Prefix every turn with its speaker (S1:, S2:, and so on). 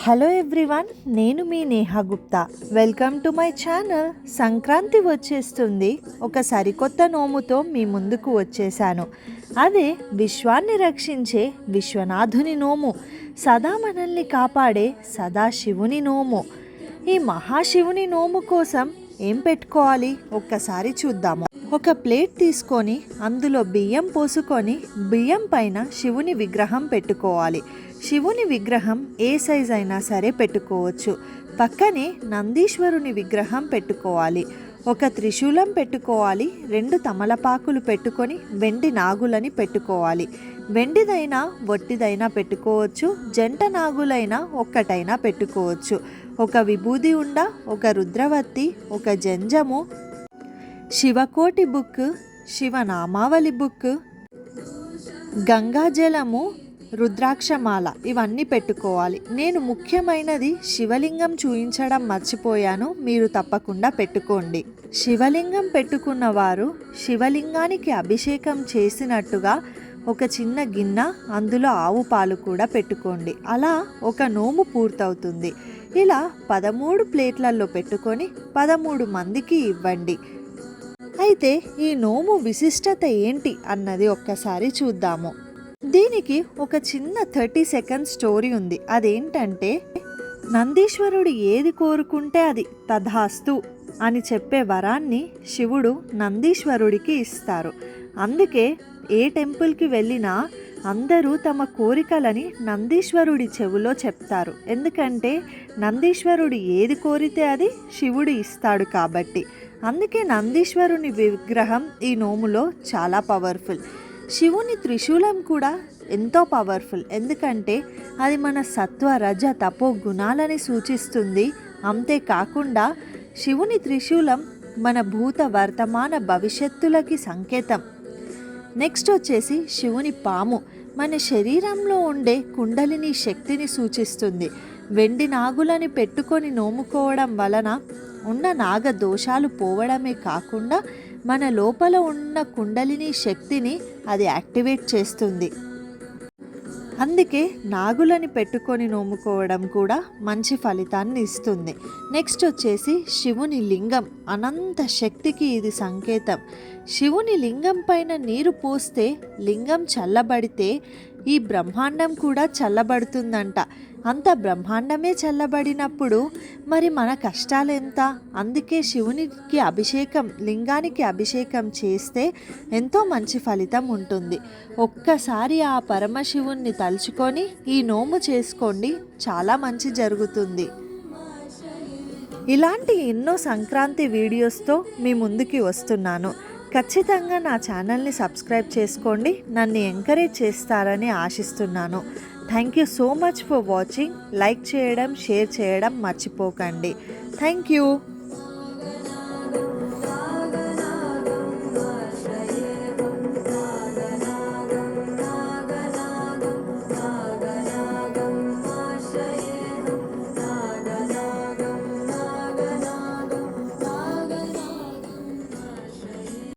S1: Hello everyone నేను మీ Neha Gupta. Welcome to my channel Sankranti వచ్చేస్తుంది. ఒక సరికొత్త నోముతో మీ ముందుకు వచ్చేసాను అదే విశ్వాన్ని రక్షించే విశ్వనాథుని నోము. సదా మనల్ని కాపాడే సదాశివుని నోము. ఈ మహాశివుని నోము కోసం ఏం పెట్టుకోవాలి? ఒక్కసారి చూద్దాము. ఒక ప్లేట్ తీసుకొని అందులో బియ్యం పోసుకొని బియ్యం పైన శివుని విగ్రహం పెట్టుకోవాలి. శివుని విగ్రహం ఏ సైజ్ అయినా సరే పెట్టుకోవచ్చు. పక్కనే నందీశ్వరుని విగ్రహం పెట్టుకోవాలి. ఒక త్రిశూలం పెట్టుకోవాలి. రెండు తమలపాకులు పెట్టుకొని వెండి నాగులని పెట్టుకోవాలి. వెండిదైనా వట్టిదైనా పెట్టుకోవచ్చు. జంట నాగులైనా ఒక్కటైనా పెట్టుకోవచ్చు. ఒక విభూది ఉండ ఒక రుద్రవత్తి ఒక జంజము శివకోటి బుక్ శివనామావళి బుక్ గంగాజలము రుద్రాక్షమాల ఇవన్నీ పెట్టుకోవాలి. నేను ముఖ్యమైనది శివలింగం చూయించడం మర్చిపోయాను. మీరు తప్పకుండా పెట్టుకోండి. శివలింగం పెట్టుకున్న వారు శివలింగానికి అభిషేకం చేసినట్టుగా ఒక చిన్న గిన్నె అందులో ఆవు పాలు కూడా పెట్టుకోండి. అలా ఒక నోము పూర్తవుతుంది. ఇలా పదమూడు ప్లేట్లలో పెట్టుకొని పదమూడు మందికి ఇవ్వండి. అయితే ఈ నోము విశిష్టత ఏంటి అన్నది ఒక్కసారి చూద్దాము. దీనికి ఒక చిన్న థర్టీ సెకండ్ స్టోరీ ఉంది. అదేంటంటే నందీశ్వరుడు ఏది కోరుకుంటే అది తథాస్తు అని చెప్పే వరాన్ని శివుడు నందీశ్వరుడికి ఇస్తారు. అందుకే ఏ టెంపుల్కి వెళ్ళినా అందరూ తమ కోరికలని నందీశ్వరుడి చెవులో చెప్తారు. ఎందుకంటే నందీశ్వరుడు ఏది కోరితే అది శివుడు ఇస్తాడు కాబట్టి. అందుకే నందీశ్వరుని విగ్రహం ఈ నోములో చాలా పవర్ఫుల్ శివుని త్రిశూలం కూడా ఎంతో పవర్ఫుల్ ఎందుకంటే అది మన సత్వ రజ తపో గుణాలని సూచిస్తుంది. అంతేకాకుండా శివుని త్రిశూలం మన భూత వర్తమాన భవిష్యత్తులకి సంకేతం. నెక్స్ట్ వచ్చేసి శివుని పాము. మన శరీరంలో ఉండే కుండలిని శక్తిని సూచిస్తుంది. వెండి నాగులని పెట్టుకొని నోముకోవడం వలన ఉన్న నాగ దోషాలు పోవడమే కాకుండా మన లోపల ఉన్న కుండలిని శక్తిని అది యాక్టివేట్ చేస్తుంది. అందుకే నాగులని పెట్టుకొని నోముకోవడం కూడా మంచి ఫలితాన్ని ఇస్తుంది. నెక్స్ట్ వచ్చేసి శివుని లింగం. అనంత శక్తికి ఇది సంకేతం. శివుని లింగం పైన నీరు పోస్తే లింగం చల్లబడితే ఈ బ్రహ్మాండం కూడా చల్లబడుతుందంట. అంత బ్రహ్మాండమే చల్లబడినప్పుడు మరి మన కష్టాలు ఎంత అందుకే శివునికి అభిషేకం లింగానికి అభిషేకం చేస్తే ఎంతో మంచి ఫలితం ఉంటుంది. ఒక్కసారి ఆ పరమశివుణ్ణి తలుచుకొని ఈ నోము చేసుకోండి చాలా మంచి జరుగుతుంది. ఇలాంటి ఎన్నో సంక్రాంతి వీడియోస్తో మీ ముందుకి వస్తున్నాను. ఖచ్చితంగా నా ఛానల్ని సబ్స్క్రైబ్ చేసుకోండి నన్ను ఎంకరేజ్ చేస్తారని ఆశిస్తున్నాను. Thank you so much for watching like చేయడం షేర్ చేయడం మర్చిపోకండి. Thank you